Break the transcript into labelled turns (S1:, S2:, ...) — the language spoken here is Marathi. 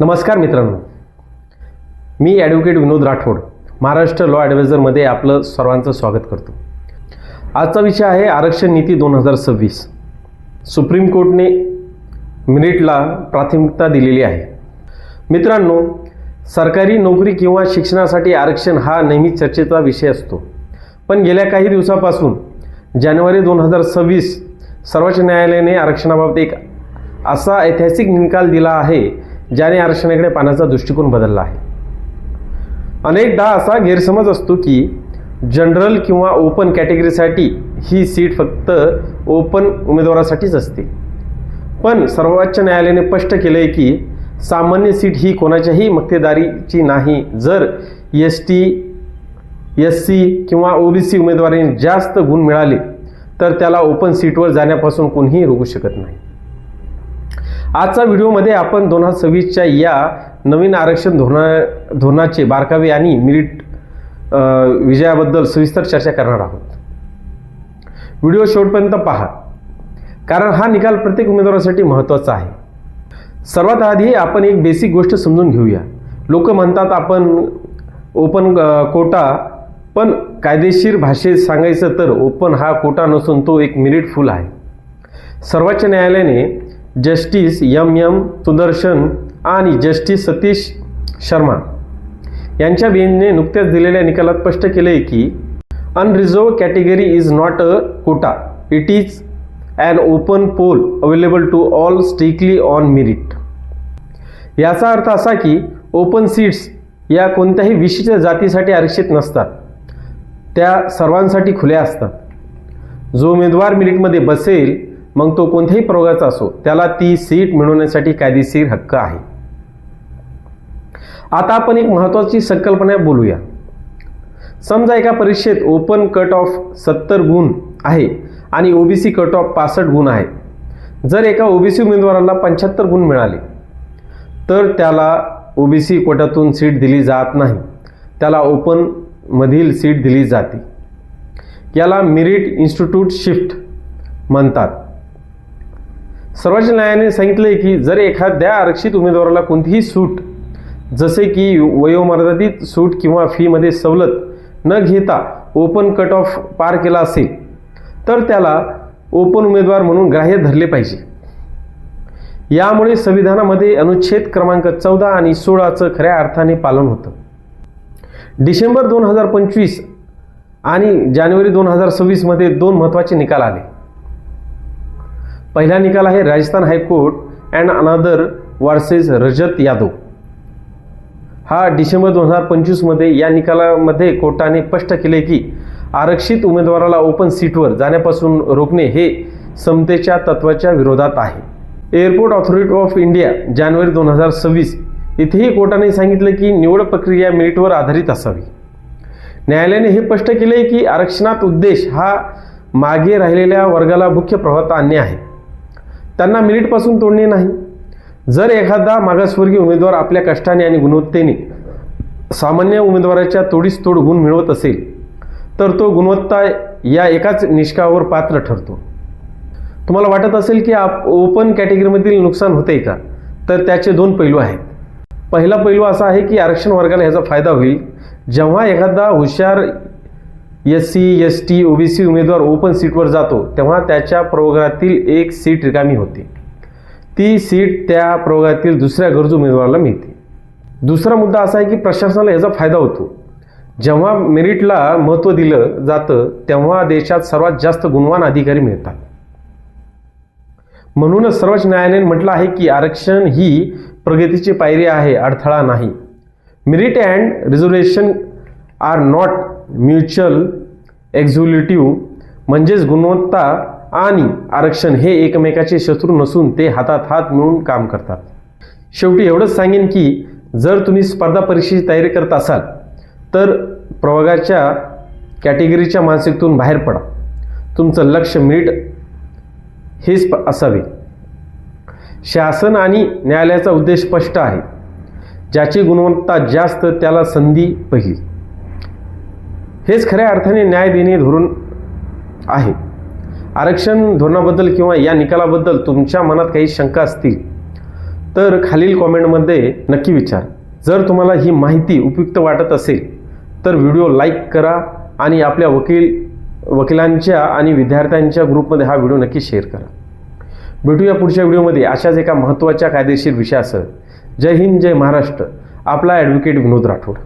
S1: नमस्कार मित्रांनो. मी ॲडव्होकेट विनोद राठोड महाराष्ट्र लॉ ॲडवायझरमध्ये आपलं सर्वांचं स्वागत करतो. आजचा विषय आहे आरक्षण नीती दोन हजार सव्वीस. सुप्रीम कोर्टने मिरिटला प्राथमिकता दिलेली आहे. मित्रांनो सरकारी नोकरी किंवा शिक्षणासाठी आरक्षण हा नेहमी चर्चेचा विषय असतो. पण गेल्या काही दिवसापासून जानेवारी दोन हजार सव्वीस सर्वोच्च न्यायालयाने आरक्षणाबाबत एक असा ऐतिहासिक निकाल दिला आहे ज्याने आरक्षणाकडे पाहण्याचा दृष्टिकोन बदलला आहे. अनेकदा असा गैरसमज असतो की जनरल किंवा ओपन कॅटेगरीसाठी ही सीट फक्त ओपन उमेदवारासाठीच असते. पण सर्वोच्च न्यायालयाने स्पष्ट केलं आहे की सामान्य सीट ही कोणाच्याही मक्तेदारीची नाही. जर एस टी एस सी किंवा ओबीसी उमेदवारांनी जास्त गुण मिळाले तर त्याला ओपन सीटवर जाण्यापासून कोणीही रोखू शकत नाही. आजच्या व्हिडिओमध्ये आपण दोन हजार सव्वीसच्या या नवीन आरक्षण धोरणा धोरणाचे बारकावे आणि मिरिट विजयाबद्दल सविस्तर चर्चा करणार आहोत. व्हिडिओ शेवटपर्यंत पहा कारण हा निकाल प्रत्येक उमेदवारासाठी महत्त्वाचा आहे. सर्वात आधी आपण एक बेसिक गोष्ट समजून घेऊया. लोक म्हणतात आपण ओपन कोटा पण कायदेशीर भाषेत सांगायचं तर ओपन हा कोटा नसून तो एक मिरिट फुल आहे. सर्वोच्च न्यायालयाने जस्टिस एम एम सुदर्शन आणि जस्टिस सतीश शर्मा यांच्या बेंचने नुकत्याच दिलेल्या निकालात स्पष्ट केले आहे की unreserved category is not a quota it is an open pool available to all strictly on merit याचा अर्थ असा की ओपन सीट्स या कोणत्याही विशिष्ट जातीसाठी आरक्षित नसतात. त्या सर्वांसाठी खुल्या असतात. जो उमेदवार मेरिटमध्ये बसेल मग तो कोणत्याही प्रवर्गाचा असो त्याला ती सीट मिळवण्यासाठी कायदेशीर हक्क आहे. आता आपण एक महत्त्वाची संकल्पना बोलूया. समजा एका परीक्षेत ओपन कट ऑफ सत्तर गुण आहे आणि ओबीसी कट ऑफ पासष्ट गुण आहे. जर एका ओबीसी उमेदवाराला पंच्याहत्तर गुण मिळाले तर त्याला ओबीसी कोट्यातून सीट दिली जात नाही. त्याला ओपनमधील सीट दिली जाते. याला मेरिट इन्स्टिट्यूट शिफ्ट म्हणतात. सर्वोच्च न्यायालयाने सांगितले की जर एखाद्या आरक्षित उमेदवाराला कोणतीही सूट जसे की वयोमर्यादित सूट किंवा फीमध्ये सवलत न घेता ओपन कट ऑफ पार केला असेल तर त्याला ओपन उमेदवार म्हणून ग्राह्य धरले पाहिजे. यामुळे संविधानामध्ये अनुच्छेद क्रमांक चौदा आणि सोळाचं खऱ्या अर्थाने पालन होतं. डिसेंबर दोन हजार पंचवीस आणि जानेवारी दोन हजार सव्वीसमध्ये दोन महत्त्वाचे निकाल आले. पहिला निकाल आहे Rajasthan high court and another versus Rajat Yadav. हा डिसेंबर दोन हजार पंचवीसमध्ये या निकालामध्ये कोर्टाने स्पष्ट केले की आरक्षित उमेदवाराला ओपन सीटवर जाण्यापासून रोखणे हे समतेच्या तत्वाच्या विरोधात आहे. एअरपोर्ट ऑथॉरिटी ऑफ इंडिया जानेवारी दोन हजार सव्वीस इथेही कोर्टाने सांगितलं की निवड प्रक्रिया मेरिटवर आधारित असावी. न्यायालयाने हे स्पष्ट केले की आरक्षणात उद्देश हा मागे राहिलेल्या वर्गाला मुख्य प्रवाहात आणणे आहे. त्यांना मिनिटपासून तोडणे नाही. जर एखादा मागासवर्गीय उमेदवार आपल्या कष्टाने आणि गुणवत्तेने सामान्य उमेदवाराच्या तोडीस तोड गुण मिळवत असेल तर तो गुणवत्ता या एकाच निष्कावर पात्र ठरतो. तुम्हाला वाटत असेल की आप ओपन कॅटेगरीमधील नुकसान होते का? तर त्याचे दोन पैलू आहेत. पहिला पैलू असा आहे की आरक्षण वर्गाला ह्याचा फायदा होईल. जेव्हा एखादा हुशार S C S T OBC उमेदवार ओपन सीटवर जातो तेव्हा त्याच्या प्रवर्गातील एक सीट रिकामी होते. ती सीट त्या प्रवर्गातील दुसऱ्या गरजू उमेदवाराला मिळते. दुसरा मुद्दा असा आहे की प्रशासनाला याचा फायदा होतो. जेव्हा मेरिटला महत्त्व दिलं जातं तेव्हा देशात सर्वात जास्त गुणवान अधिकारी मिळतात. म्हणूनच सर्वोच्च न्यायालयाने म्हटलं आहे की आरक्षण ही प्रगतीची पायरी आहे अडथळा नाही. Merit and reservation are not mutual exclusive म्हणजेच गुणवत्ता आणि आरक्षण हे एकमेकाचे शत्रू नसून ते हातात हात मिळून काम करतात. शेवटी एवढंच सांगेन की जर तुम्ही स्पर्धा परीक्षेची तयारी करत असाल तर प्रवर्गाच्या कॅटेगरीच्या मानसिकतून बाहेर पडा. तुमचं लक्ष मिनिट हेच असावे. शासन आणि न्यायालयाचा उद्देश स्पष्ट आहे. ज्याची गुणवत्ता जास्त त्याला संधी पहिली. हेच खऱ्या अर्थाने न्याय देणे धोरण आहे. आरक्षण धोरणाबद्दल किंवा या निकालाबद्दल तुमच्या मनात काही शंका असतील तर खालील कॉमेंटमध्ये नक्की विचार. जर तुम्हाला ही माहिती उपयुक्त वाटत असेल तर व्हिडिओ लाईक करा आणि आपल्या वकील वकिलांच्या आणि विद्यार्थ्यांच्या ग्रुपमध्ये हा व्हिडिओ नक्की शेअर करा. भेटूया पुढच्या व्हिडिओमध्ये अशाच एका महत्त्वाच्या कायदेशीर विषयासह. जय हिंद जय महाराष्ट्र. आपला ॲडव्होकेट विनोद राठोड.